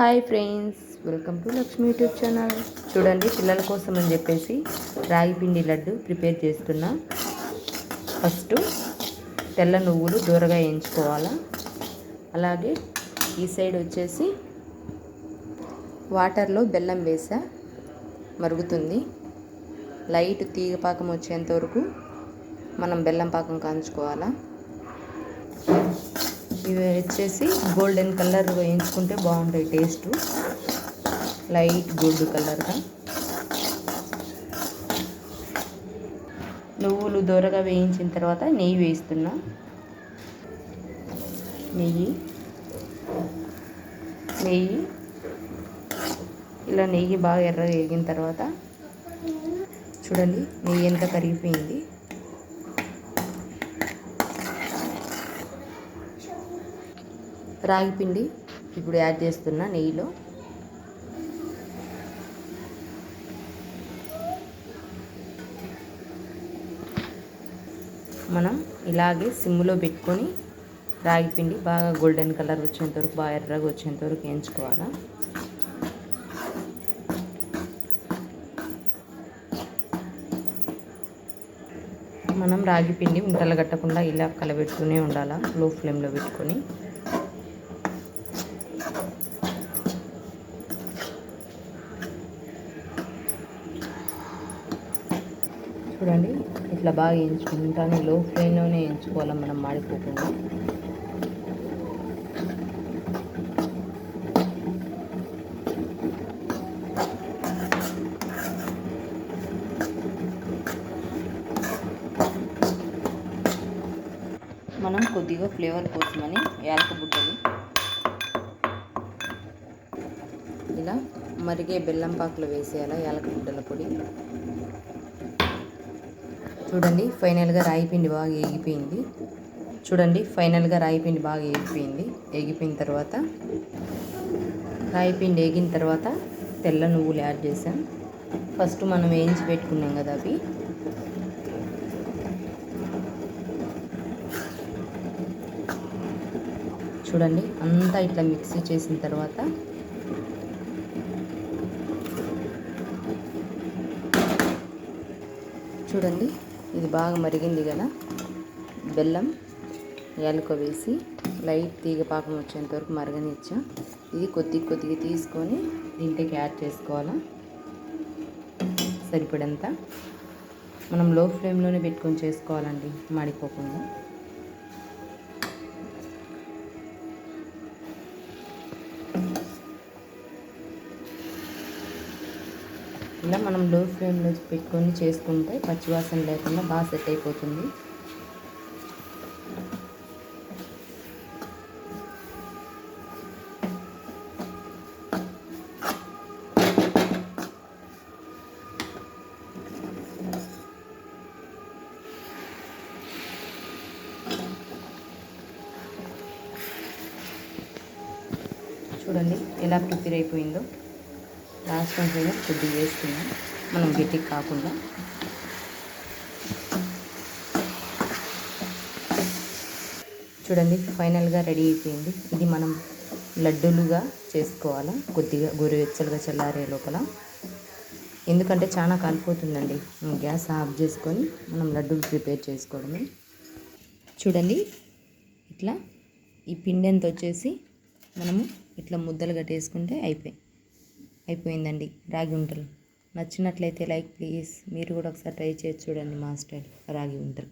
Hi friends welcome to Lakshmi YouTube channel. చూడండి పిల్లల కోసం అని చెప్పేసి రాగి పిండి లడ్డు ప్రిపేర్ చేస్తున్నా. ఫస్ట్ తెల్ల నువ్వులు దూరగా వేయించుకోవాలా? అలాగే ఈ సైడ్ వచ్చేసి వాటర్లో బెల్లం వేసా మరుగుతుంది. లైట్ తీగ పాకం వచ్చేంత వరకు మనం బెల్లం పాకం కాంచుకోవాలా? ఇవి వచ్చేసి గోల్డెన్ కలర్ వేయించుకుంటే బాగుంటాయి టేస్ట్. లైట్ గోల్డ్ కలర్గా. నువ్వులు దూరగా వేయించిన తర్వాత నెయ్యి వేస్తున్నా. నెయ్యి. నెయ్యి. ఇలా నెయ్యి బాగా ఎర్రగా వేగిన తర్వాత చూడండి నెయ్యి ఎంత కరిగిపోయింది. రాగి పిండి ఇప్పుడు యాడ్ చేస్తున్నా నెయ్యిలో. మనం ఇలాగే సిమ్లో పెట్టుకొని రాగి పిండి బాగా గోల్డెన్ కలర్ వచ్చేంత వరకు బాగా ఎర్రగా వచ్చేంత వరకు వేయించుకోవాలా. మనం రాగి పిండి ఉంటలు కట్టకుండా ఇలా కలబెట్టుకునే ఉండాలా లో ఫ్లేమ్లో పెట్టుకొని. చూడండి. ఇట్లా బాగా వేయించుకుంటాను. లో ఫ్లేమ్లోనే వేయించుకోవాలి మనం మాడిపోకుండా. మనం కొద్దిగా ఫ్లేవర్ కోసమని యాలక బుడ్డలు ఇలా మరిగే బెల్లం పాకులు వేసేయాలా యాలక బుడ్డల పొడి. చూడండి ఫైనల్గా రాయి పిండి బాగా ఏగిపోయింది. చూడండి ఫైనల్గా రాయి పిండి బాగా ఏగిపోయింది. ఏగిపోయిన తర్వాత రాయి పిండి ఏగిన తర్వాత తెల్ల నువ్వులు యాడ్ చేసాం ఫస్ట్ మనం వేయించి పెట్టుకున్నాం కదా అవి. చూడండి అంతా ఇట్లా మిక్సీ చేసిన తర్వాత చూడండి ఇది బాగా మరిగింది కదా. బెల్లం యాలకు వేసి లైట్ తీగ పాకం వచ్చేంత వరకు మరగనిచ్చా. ఇది కొద్ది కొద్దిగా తీసుకొని దీంట్లోకి యాడ్ చేసుకోవాలా. సరిపడంత. మనం లో ఫ్లేమ్లోనే పెట్టుకొని చేసుకోవాలండి మాడిపోకుండా. ఇలా మనం లో ఫ్లేమ్లో పెట్టుకొని చేసుకుంటే పచ్చివాసన లేకుండా బాగా సెట్ అయిపోతుంది. చూడండి ఎలా ప్రిపేర్ అయిపోయిందో. లాస్ట్ కొంచెం కొద్దిగా వేసుకున్నాం మనం గట్టికి కాకుండా చూడండి ఫైనల్గా రెడీ అయిపోయింది. ఇది మనం లడ్డూలుగా చేసుకోవాలా? కొద్దిగా గోరువెచ్చలుగా చల్లారే లోపల? ఎందుకంటే చాలా కాలిపోతుందండి. గ్యాస్ ఆఫ్ చేసుకొని మనం లడ్డూలు ప్రిపేర్ చేసుకోవడమే. చూడండి ఇట్లా ఈ పిండి ఎంత వచ్చేసి మనము ఇట్లా ముద్దలు కట్టేసుకుంటే అయిపోయి అయిపోయిందండి. రాగి ఉంటలు నచ్చినట్లయితే లైక్ ప్లీజ్. మీరు కూడా ఒకసారి ట్రై చేసి చూడండి మా స్టైల్ రాగి ఉంటలు